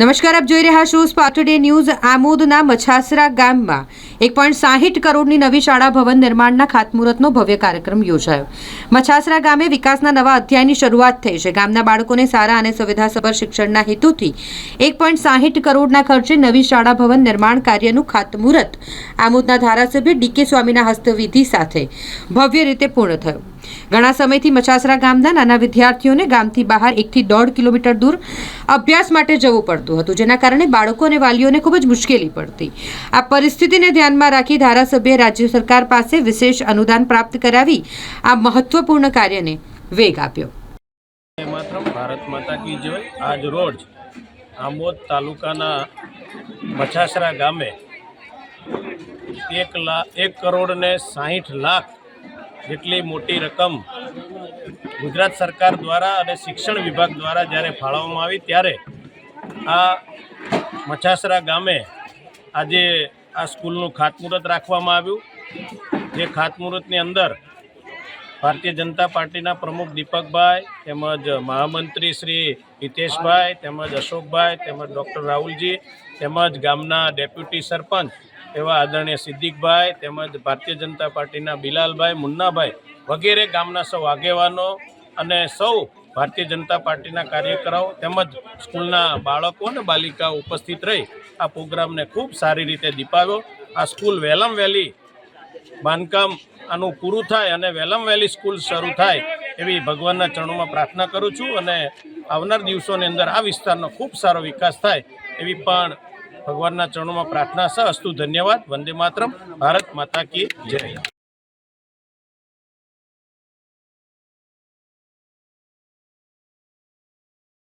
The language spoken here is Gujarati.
નમસ્કાર, આપ જોઈ રહ્યા છો સ્પાટરડે ન્યૂઝ આમોદના મછાસરા ગામમાં. એક પોઈન્ટ સાહીઠ કરોડની નવી શાળા ભવન નિર્માણના ખાતમુહૂર્તનો ભવ્ય કાર્યક્રમ યોજાયો. મછાસરા ગામે વિકાસના નવા અધ્યાયની શરૂઆત થઈ છે. ગામના બાળકોને સારા અને સુવિધાસભર શિક્ષણના હેતુથી એક પોઈન્ટ સાહીઠ કરોડના ખર્ચે નવી શાળા ભવન નિર્માણ કાર્યનું ખાતમુહૂર્ત આમોદના ધારાસભ્ય ડીકે સ્વામીના હસ્તવિધિ સાથે ભવ્ય રીતે પૂર્ણ થયું. ઘણા સમયથી મછાસરા ગામના નાના વિદ્યાર્થીઓને ગામથી બહાર એકથી દોઢ કિલોમીટર દૂર અભ્યાસ માટે જવું પડતું હતું, જેના કારણે બાળકો અને વાલીઓને ખૂબ જ મુશ્કેલી પડતી. આ પરિસ્થિતિને ધ્યાનમાં રાખી ધારાસભ્ય રાજ્ય સરકાર પાસે વિશેષ અનુદાન પ્રાપ્ત કરાવી આ મહત્વપૂર્ણ કાર્યને વેગ આપ્યો. વંદે ભારત માતા કી જય આજ રોજ આમોદ તાલુકાના મછાસરા ગામે એક લાખ એક કરોડ ને સાહીઠ લાખ જેટલી મોટી રકમ ગુજરાત સરકાર દ્વારા અને શિક્ષણ વિભાગ દ્વારા જ્યારે ફાળવવામાં આવી, ત્યારે આ મછાસરા ગામે આજે આ સ્કૂલનું ખાતમુહૂર્ત રાખવામાં આવ્યું. જે ખાતમુહૂર્તની અંદર ભારતીય જનતા પાર્ટીના પ્રમુખ દીપકભાઈ તેમજ મહામંત્રી શ્રી હિતેશભાઈ તેમજ અશોકભાઈ તેમજ ડૉક્ટર રાહુલજી તેમજ ગામના ડેપ્યુટી સરપંચ એવા આદરણીય સિદ્દીકભાઈ તેમજ ભારતીય જનતા પાર્ટીના બિલાલભાઈ, મુન્નાભાઈ વગેરે ગામના સૌ આગેવાનો અને સૌ ભારતીય જનતા પાર્ટીના કાર્યકરો તેમજ સ્કૂલના બાળકો અને બાલિકાઓ ઉપસ્થિત રહી આ પ્રોગ્રામને ખૂબ સારી રીતે દીપાવ્યો. આ સ્કૂલ વેલમ વહેલી બાંધકામ આનું પૂરું થાય અને વેલમ વહેલી સ્કૂલ શરૂ થાય એવી ભગવાનના ચરણોમાં પ્રાર્થના કરું છું અને આવનાર દિવસોની અંદર આ વિસ્તારનો ખૂબ સારો વિકાસ થાય એવી પણ ભગવાનના ચરણોમાં પ્રાર્થના છે અસ્તુ ધન્યવાદ. વંદે માતરમ. ભારત માતા કી જય.